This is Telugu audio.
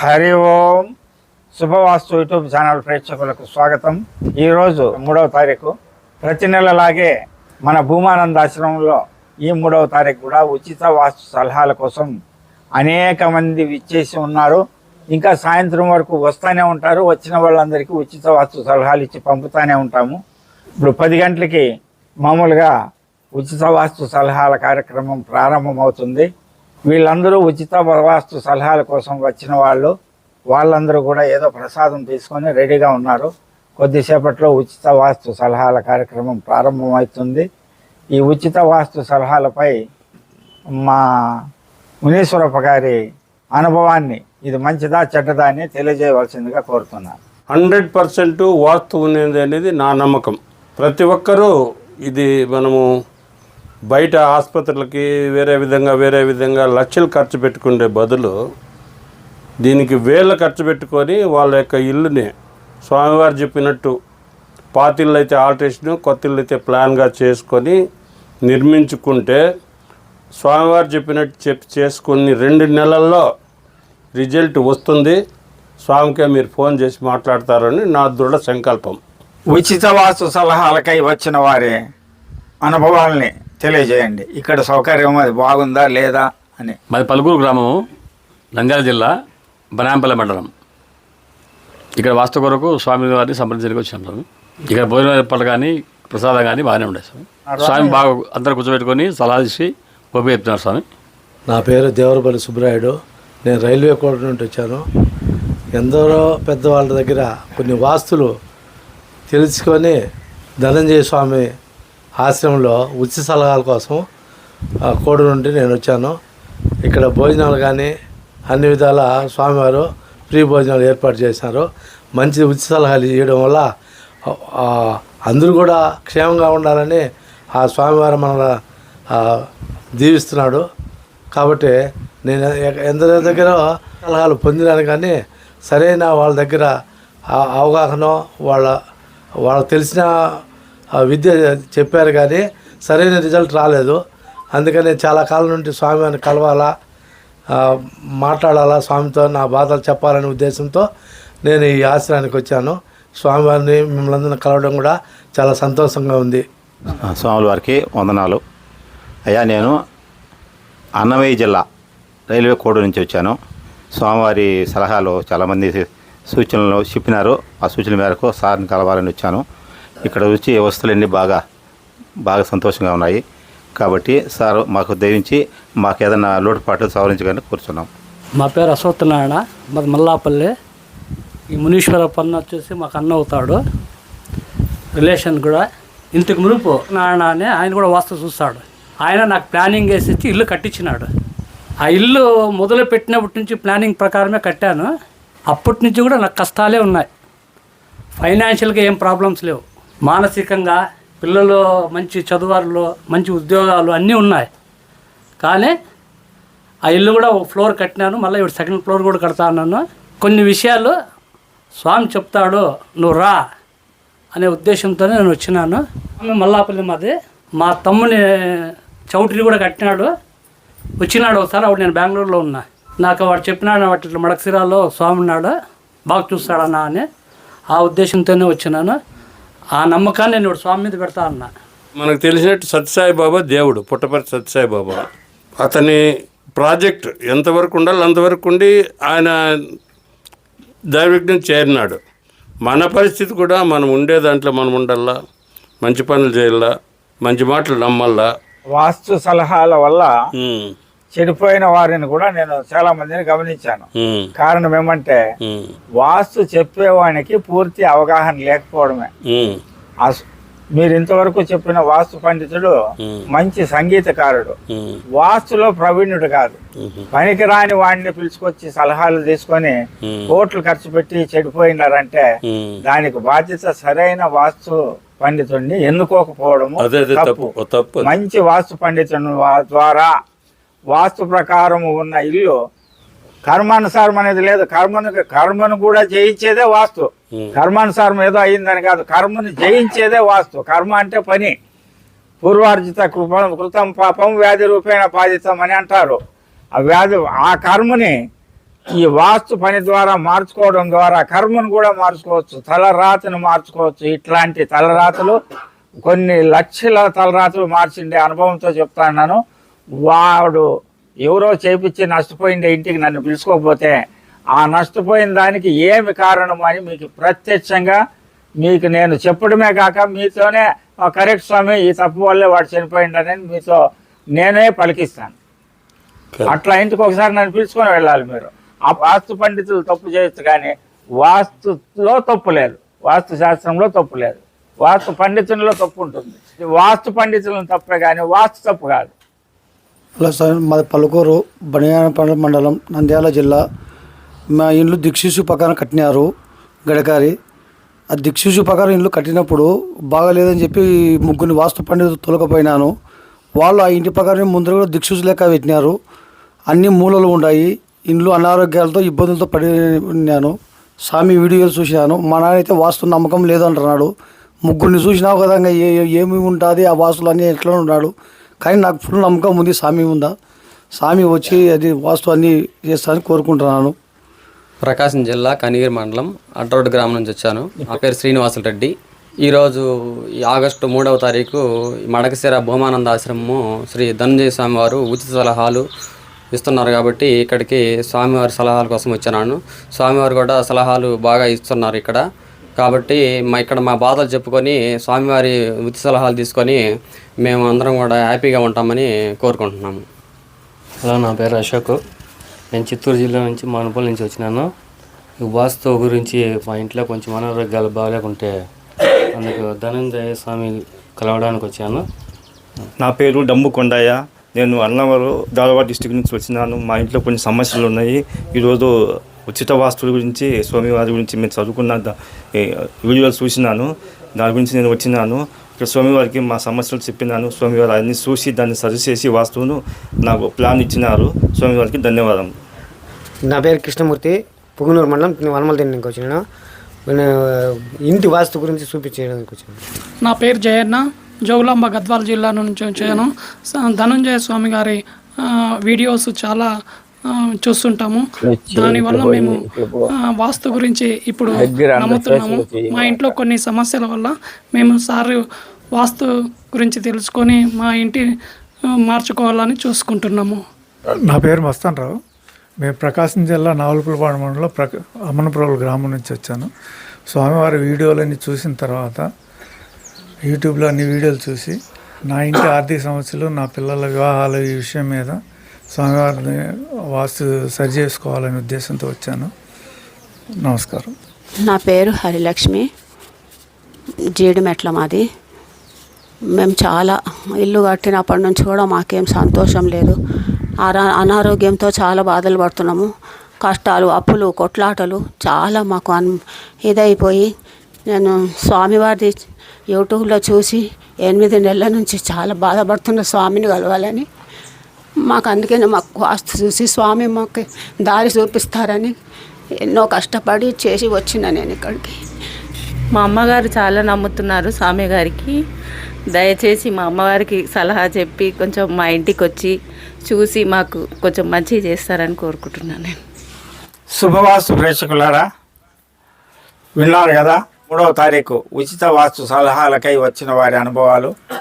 హరి ఓం శుభవాస్తు యూట్యూబ్ ఛానల్ ప్రేక్షకులకు స్వాగతం. ఈరోజు మూడవ తారీఖు. ప్రతి నెలలాగే మన భూమానంద ఆశ్రమంలో ఈ మూడవ తారీఖు కూడా ఉచిత వాస్తు సలహాల కోసం అనేక మంది విచ్చేసి ఉన్నారు. ఇంకా సాయంత్రం వరకు వస్తూనే ఉంటారు. వచ్చిన వాళ్ళందరికీ ఉచిత వాస్తు సలహాలు ఇచ్చి పంపుతానే ఉంటాము. ఇప్పుడు పది గంటలకి మామూలుగా ఉచిత వాస్తు సలహాల కార్యక్రమం ప్రారంభమవుతుంది. వీళ్ళందరూ ఉచిత వాస్తు సలహాల కోసం వచ్చిన వాళ్ళు వాళ్ళందరూ కూడా ఏదో ప్రసాదం తీసుకొని రెడీగా ఉన్నారు. కొద్దిసేపట్లో ఉచిత వాస్తు సలహాల కార్యక్రమం ప్రారంభమవుతుంది. ఈ ఉచిత వాస్తు సలహాలపై మా మునీశ్వరప్ప గారి అనుభవాన్ని ఇది మంచిదా చెడ్డదా అని తెలియజేయవలసిందిగా కోరుతున్నాను హండ్రెడ్ పర్సెంట్ వాస్తు ఉండేది అనేది నా నమ్మకం. ప్రతి ఒక్కరూ ఇది మనము బయట ఆసుపత్రులకి వేరే విధంగా వేరే విధంగా లక్షలు ఖర్చు పెట్టుకునే బదులు దీనికి వేల ఖర్చు పెట్టుకొని వాళ్ళ యొక్క ఇల్లుని స్వామివారు చెప్పినట్టు పాతిళ్ళు అయితే ఆల్ట్రేషన్ కొత్త ఇల్లు అయితే ప్లాన్గా చేసుకొని నిర్మించుకుంటే స్వామివారు చెప్పినట్టు చెప్పి చేసుకుని రెండు నెలల్లో రిజల్ట్ వస్తుంది. స్వామికే మీరు ఫోన్ చేసి మాట్లాడతారని నా దృఢ సంకల్పం. ఉచిత వాస్తు సలహాలకై వచ్చిన వారి అనుభవాల్ని తెలియజేయండి. ఇక్కడ సౌకర్యం అది బాగుందా లేదా అని. మాది పలుకూరు గ్రామము నంద్యాల జిల్లా బనాంపల్లి మండలం. ఇక్కడ వాస్తు కొరకు స్వామి వారిని సంప్రదించడానికి వచ్చాం స్వామి ఇక్కడ భోజన ఏర్పాట్లు కానీ ప్రసాదం కానీ బాగానే ఉండే స్వామి స్వామి బాగా అందరు కూర్చోబెట్టుకొని సలహా ఇచ్చి గొప్ప చెప్తున్నారు స్వామి. నా పేరు దేవరపల్లి సుబ్బరాయుడు. నేను రైల్వే కోట నుండి వచ్చాను. ఎందరో పెద్దవాళ్ళ దగ్గర కొన్ని వాస్తులు తెలుసుకొని ధనంజయ స్వామి ఆశ్రమంలో ఉచిత సలహాల కోసం కోడి కోడు నుండి నేను వచ్చాను. ఇక్కడ భోజనాలు కానీ అన్ని విధాల స్వామివారు ఫ్రీ భోజనాలు ఏర్పాటు చేశారు. మంచి ఉచిత సలహాలు ఇవ్వడం వల్ల అందరూ కూడా క్షేమంగా ఉండాలని ఆ స్వామివారు మన దీవిస్తున్నాడు. కాబట్టి నేను ఎందరి దగ్గర సలహాలు పొందినాను కానీ సరైన వాళ్ళ దగ్గర అవగాహన వాళ్ళ వాళ్ళకి తెలిసిన విద్య చెప్పారు కానీ సరైన రిజల్ట్ రాలేదు. అందుకనే చాలా కాలం నుండి స్వామిని కలవాలా మాట్లాడాలా స్వామితో నా బాధలు చెప్పాలనే ఉద్దేశంతో నేను ఈ ఆశ్రయానికి వచ్చాను. స్వామివారిని మిమ్మల్ని అందరిని కలవడం కూడా చాలా సంతోషంగా ఉంది. స్వాముల వారికి వందనాలు. అయ్యా నేను అన్నమయ్య జిల్లా రైల్వే కోడు నుంచి వచ్చాను. స్వామివారి సలహాలు చాలామంది సూచనలు చెప్పినారు. ఆ సూచనల మేరకు సార్ని కలవాలని వచ్చాను. ఇక్కడ వచ్చి వస్తువులన్నీ బాగా బాగా సంతోషంగా ఉన్నాయి. కాబట్టి సార్ మాకు దయించి మాకు ఏదైనా లోటుపాట్లు సవరించగానే కూర్చున్నాం. మా పేరు అశ్వత్థనారాయణ మాది మల్లాపల్లి. ఈ మునీశ్వర పన్ను వచ్చేసి మాకు అన్న అవుతాడు. రిలేషన్ కూడా ఇంతకు మునుపు నారాయణ అని ఆయన కూడా వాస్తు చూస్తాడు. ఆయన నాకు ప్లానింగ్ వేసి ఇచ్చి ఇల్లు కట్టించినాడు. ఆ ఇల్లు మొదలు పెట్టినప్పటి నుంచి ప్లానింగ్ ప్రకారమే కట్టాను. అప్పటి నుంచి కూడా నాకు కష్టాలే ఉన్నాయి. ఫైనాన్షియల్గా ఏం ప్రాబ్లమ్స్ లేవు. మానసికంగా పిల్లలు మంచి చదువారులు మంచి ఉద్యోగాలు అన్నీ ఉన్నాయి. కానీ ఆ ఇల్లు కూడా ఒక ఫ్లోర్ కట్టినాను మళ్ళీ ఇప్పుడు సెకండ్ ఫ్లోర్ కూడా కడతా ఉన్నాను కొన్ని విషయాలు స్వామి చెప్తాడు నువ్వు రా అనే ఉద్దేశంతోనే నేను వచ్చినాను. ఆమె మల్లాపల్లి మాది. మా తమ్ముని చౌటరీ కూడా కట్టినాడు. వచ్చినాడు ఒకసారి అప్పుడు నేను బెంగళూరులో ఉన్నా. నాకు వాడు చెప్పినాడు వాటి ఇట్లా మడకసిరాలో స్వామి ఉన్నాడు బాగా చూస్తాడన్నా అని. ఆ ఉద్దేశంతోనే వచ్చినాను. ఆ నమ్మకాన్ని నేను ఇప్పుడు స్వామి మీద పెడతా అన్నా. మనకు తెలిసినట్టు సత్యసాయి బాబా దేవుడు పుట్టపర్తి సత్యసాయి బాబా అతని ప్రాజెక్ట్ ఎంతవరకు ఉండాలి అంతవరకు ఉండి ఆయన దైవజ్ఞం చేరినాడు. మన పరిస్థితి కూడా మనం ఉండే దాంట్లో మనం ఉండాలా మంచి పనులు చేయాలా మంచి మాటలు నమ్మల్లా వాస్తు సలహాల వల్ల చెడిపోయిన వారిని కూడా నేను చాలా మందిని గమనించాను. కారణం ఏమంటే వాస్తు చెప్పేవానికి పూర్తి అవగాహన లేకపోవడమే. మీరు ఇంతవరకు చెప్పిన వాస్తు పండితుడు. మంచి సంగీతకారుడు. వాస్తులో ప్రవీణుడు కాదు. పనికిరాని వాడిని పిలుచుకొచ్చి సలహాలు తీసుకొని. కోట్లు ఖర్చు పెట్టి చెడిపోయినారంటే. దానికి బాధ్యత సరైన వాస్తు పండితుడిని ఎన్నుకోకపోవడము తప్పు. మంచి వాస్తు పండితుని వా- ద్వారా వాస్తు ప్రకారం ఉన్న ఇల్లు కర్మానుసారం అనేది లేదు. కర్మను కర్మను కూడా జయించేదే వాస్తు. కర్మానుసారం ఏదో అయిందని కాదు. కర్మను జయించేదే వాస్తు. కర్మ అంటే పని. పూర్వార్జిత కృపం కృతం పాపం వ్యాధి రూపేణ బాధితం అని అంటారు. ఆ వ్యాధి ఆ కర్మని ఈ వాస్తు పని ద్వారా మార్చుకోవడం ద్వారా కర్మను కూడా మార్చుకోవచ్చు. తలరాతను మార్చుకోవచ్చు. ఇట్లాంటి తలరాతలు కొన్ని లక్షల తలరాతలు మార్చిండే అనుభవంతో చెప్తాను వాడు ఎవరో చేపించి నష్టపోయిండే ఇంటికి నన్ను పిలుచుకోకపోతే ఆ నష్టపోయిన దానికి ఏమి కారణం అని మీకు ప్రత్యక్షంగా మీకు నేను చెప్పడమే కాక మీతోనే "ఆ, కరెక్ట్ స్వామి ఈ తప్పు వల్లే వాడు చనిపోయిండని మీతో నేనే పలికిస్తాను. అట్లా ఇంటికి ఒకసారి నన్ను పిలుచుకొని వెళ్ళాలి మీరు. ఆ వాస్తు పండితులు తప్పు చేయొచ్చు కానీ వాస్తులో తప్పు లేదు. వాస్తు శాస్త్రంలో తప్పు లేదు. వాస్తు పండితుల్లో తప్పు ఉంటుంది. వాస్తు పండితులను తప్పే కానీ వాస్తు తప్పు కాదు. హలో సార్ మాది పలుకూరు బనియానపల్లి మండలం నంద్యాల జిల్లా. మా ఇండ్లు దిక్సూచి ప్రకారం కట్టినారు గడకారి. ఆ దిక్సూచి ప్రకారం ఇల్లు కట్టినప్పుడు బాగాలేదని చెప్పి ముగ్గురిని వాస్తు పండితులు తొలకపోయినాను వాళ్ళు ఆ ఇంటి ప్రకారం ముందర కూడా దిక్సూచి లెక్క పెట్టినారు. అన్ని మూలలు ఉన్నాయి ఇండ్లు అనారోగ్యాలతో ఇబ్బందులతో పడి ఉన్నాను స్వామి వీడియోలు చూసినాను. మా నాన్న అయితే వాస్తు నమ్మకం లేదంటున్నాడు. ముగ్గురిని చూసినావు కదా విధంగా ఏ ఏ- ఏమి ఉంటుంది ఆ వాస్తులు అన్నీ ఎట్లా ఉన్నాడు? కానీ నాకు ఫుల్ నమ్మకం ఉంది స్వామి ఉందా స్వామి వచ్చి అది వాస్తు చేస్తానని కోరుకుంటున్నాను. ప్రకాశం జిల్లా కనిగిరి మండలం అడ్రోడ్ గ్రామం నుంచి వచ్చాను. నా పేరు శ్రీనివాసులు రెడ్డి. ఈరోజు ఈ ఆగస్టు మూడవ తారీఖు మడకశిర భూమానంద ఆశ్రమము శ్రీ ధనంజయ స్వామివారు ఉచిత సలహాలు ఇస్తున్నారు కాబట్టి ఇక్కడికి స్వామివారి సలహాల కోసం వచ్చాను. స్వామివారు కూడా సలహాలు బాగా ఇస్తున్నారు ఇక్కడ. కాబట్టి మా ఇక్కడ మా బాధలు చెప్పుకొని స్వామివారి ఉచిత సలహాలు తీసుకొని మేము అందరం కూడా హ్యాపీగా ఉంటామని కోరుకుంటున్నాము. హలో నా పేరు అశోక్. నేను చిత్తూరు జిల్లా నుంచి మానుపల్లి నుంచి వచ్చినాను. వాస్తు గురించి మా ఇంట్లో కొంచెం అనారోగ్యాలు బాగాలేకుంటే అందుకు ధనంజయ స్వామి కలవడానికి వచ్చాను. నా పేరు డమ్ము కొండయ్య. నేను అన్నవరం దాదాపు డిస్టిక్ నుంచి వచ్చినాను. మా ఇంట్లో కొన్ని సమస్యలు ఉన్నాయి. ఈరోజు ఉచిత వాస్తుల గురించి స్వామివారి గురించి మేము చదువుకున్న వీడియోలు చూసినాను దాని గురించి నేను వచ్చినాను ఇక్కడ స్వామివారికి మా సమస్యలు చెప్పినాను స్వామివారు అన్ని చూసి దాన్ని సరి చేసి వాస్తువును నాకు ప్లాన్ ఇచ్చినారు స్వామివారికి ధన్యవాదం నా పేరు కృష్ణమూర్తి పుంగనూరు మండలం వనమల తినడానికి వచ్చినాను నేను ఇంటి వాస్తు గురించి చూపించడానికి వచ్చాను నా పేరు జయన్న జోగులాంబ గద్వాల జిల్లా నుంచి వచ్చాను ధనంజయ స్వామి గారి వీడియోస్ చాలా చూస్తుంటాము. దానివల్ల మేము వాస్తు గురించి ఇప్పుడు నమ్ముతున్నాము. మా ఇంట్లో కొన్ని సమస్యల వల్ల మేము సార్ వాస్తు గురించి తెలుసుకొని మా ఇంటి మార్చుకోవాలని చూసుకుంటున్నాము. నా పేరు మస్తాన్ రావు మేము ప్రకాశం జిల్లా నావలపులపాడు మండలంలో ప్రక అమ్మనపురం గ్రామం నుంచి వచ్చాను. స్వామివారి వీడియోలన్నీ చూసిన తర్వాత యూట్యూబ్లో అన్ని వీడియోలు చూసి నా ఇంటి ఆర్థిక సమస్యలు నా పిల్లల వివాహాలు ఈ విషయం మీద స్వామివారిని వాస్తు సరి చేసుకోవాలనే ఉద్దేశంతో వచ్చాను. నమస్కారం. నా పేరు హరిలక్ష్మి. జీడిమెట్ల మాది. మేము చాలా ఇల్లు కట్టినప్పటి నుంచి కూడా మాకేం సంతోషం లేదు. అనారోగ్యంతో చాలా బాధలు పడుతున్నాము. కష్టాలు అప్పులు కొట్లాటలు చాలా మాకు అన్ ఇదైపోయి నేను స్వామివారిది యూట్యూబ్లో చూసి ఎనిమిది నెలల నుంచి చాలా బాధపడుతున్న స్వామిని కలవాలని మాకు అందుకనే మాకు వాస్తు చూసి స్వామి మాకు దారి చూపిస్తారని ఎన్నో కష్టపడి చేసి వచ్చిన నేను ఇక్కడికి. మా అమ్మగారు చాలా నమ్ముతున్నారు స్వామి గారికి. దయచేసి మా అమ్మగారికి సలహా చెప్పి కొంచెం మా ఇంటికి వచ్చి చూసి మాకు కొంచెం మంచి చేస్తారని కోరుకుంటున్నాను నేను. శుభవాస్తు ప్రేక్షకులారా విన్నారు కదా మూడవ తారీఖు ఉచిత వాస్తు సలహాలకై వచ్చిన వారి అనుభవాలు.